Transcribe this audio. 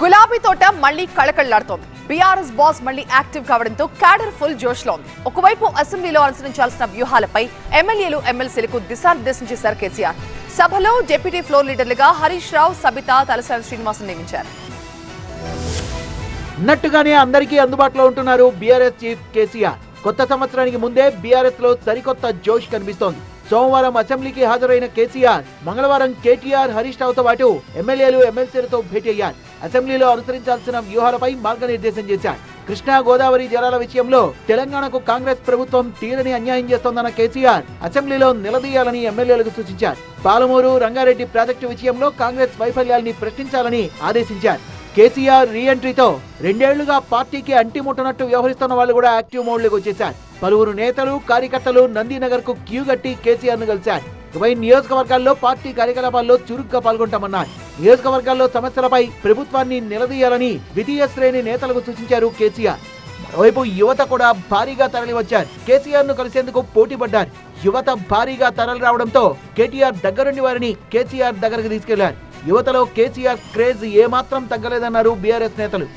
గులాబీ తోట మళ్ళీ కళకళ్ళాడుతోంది. బీఆర్ఎస్ బాస్ మళ్ళీ యాక్టివ్ కావడంతో క్యాడర్ ఫుల్ జోష్లో ఉంది. ఒకవైపు అసెంబ్లీలో అనుసరించాల్సిన వ్యూహాలపై ఎమ్మెల్యేలు ఎమ్మెల్సీలకు దిశానిర్దేశం చేశారు కేసీఆర్. సభలో డిప్యూటీ ఫ్లోర్ లీడర్లుగా హరీష్ రావు సబిత తలసాని శ్రీనివాసన్ నియమించారు. ఉన్నట్టుగానే అందరికీ అందుబాటులో ఉంటున్నారు బీఆర్ఎస్ చీఫ్ కేసీఆర్. కొత్త సంవత్సరానికి ముందే బీఆర్ఎస్లో సరికొత్త జోష్ కనిపిస్తోంది. సోమవారం అసెంబ్లీకి హాజరైన కేసీఆర్ మంగళవారం కేటీఆర్ హరీష్ రావుతో పాటు ఎమ్మెల్యేలు ఎమ్మెల్సీలతో భేటీ అయ్యారు. అసెంబ్లీలో అనుసరించాల్సిన వ్యూహాలపై మార్గనిర్దేశం చేశారు. కృష్ణా గోదావరి జలాల విషయంలో తెలంగాణకు కాంగ్రెస్ ప్రభుత్వం తీరని అన్యాయం చేస్తోందన్న కేసీఆర్ అసెంబ్లీలో నిలదీయాలని ఎమ్మెల్యేలకు సూచించారు. పాలమూరు రంగారెడ్డి ప్రాజెక్టు విషయంలో కాంగ్రెస్ వైఫల్యాల్ని ప్రశ్నించాలని ఆదేశించారు. కేసీఆర్ రీ ఎంట్రీతో రెండేళ్ళుగా పార్టీకి అంటిముట్టనట్టు వ్యవహరిస్తున్న వాళ్ళు కూడా యాక్టివ్ మోడ్లోకి వచ్చేశారు. పలువురు నేతలు కార్యకర్తలు నందీనగర్కు క్యూ కట్టి కేసీఆర్ను కలిశారు. ఇకపై నియోజకవర్గాల్లో పార్టీ కార్యకలాపాల్లో చురుగ్గా పాల్గొంటామన్నారు. నియోజకవర్గాల్లో సమస్యలపై ప్రభుత్వాన్ని నిలదీయాలని ద్వితీయ శ్రేణి నేతలకు సూచించారు కేసీఆర్. మరోవైపు యువత కూడా భారీగా తరలి వచ్చారు. కేసీఆర్ను కలిసేందుకు పోటీ పడ్డారు. యువత భారీగా తరలి రావడంతో కేటీఆర్ దగ్గరుండి వారిని కేసీఆర్ దగ్గరకు తీసుకెళ్ళారు. యువతలో కేసీఆర్ క్రేజ్ ఏమాత్రం తగ్గలేదన్నారు బీఆర్ఎస్ నేతలు.